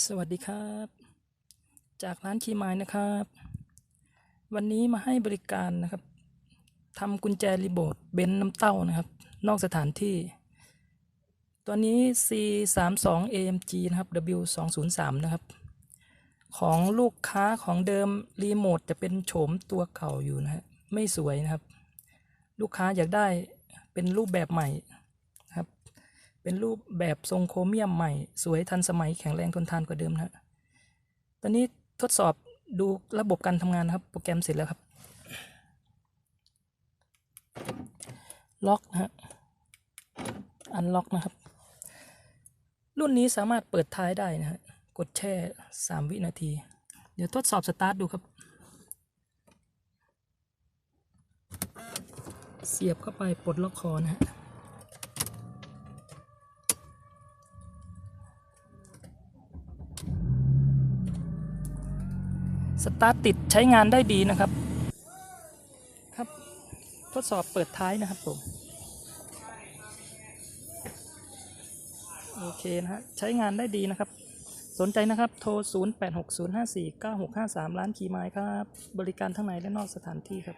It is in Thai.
สวัสดีครับ จากร้านคีมายนะครับ วันนี้มาให้บริการนะครับทำกุญแจรีโมทเบนน้ำเต้านะครับ นอกสถานที่ ตัวนี้ C 3 2 AMG นะครับ W 2 0 3นะครับ ของลูกค้าของเดิมรีโมทจะเป็นโฉมตัวเก่าอยู่นะฮะไม่สวยนะครับ ลูกค้าอยากได้เป็นรูปแบบใหม่ เป็นรูปแบบทรงโครเมียมใหม่ สวยทันสมัยแข็งแรงทนทานกว่าเดิมนะฮะตอนนี้ทดสอบดูระบบการทำงานนะครับ โปรแกรมเสร็จแล้วครับ ล็อกนะฮะ อันล็อกนะครับ รุ่นนี้สามารถเปิดท้ายได้นะฮะ กดแช่สามวินาที เดี๋ยวทดสอบสตาร์ทดูครับ เสียบเข้าไปปลดล็อกคอนะฮะ สตาร์ทติดใช้งานได้ดีนะครับ ครับ ทดสอบเปิดท้ายนะครับผม โอเคนะฮะ ใช้งานได้ดีนะครับ สนใจนะครับ โทร 0860549653 ร้านขีไม้ครับ บริการทั้งในและนอกสถานที่ครับ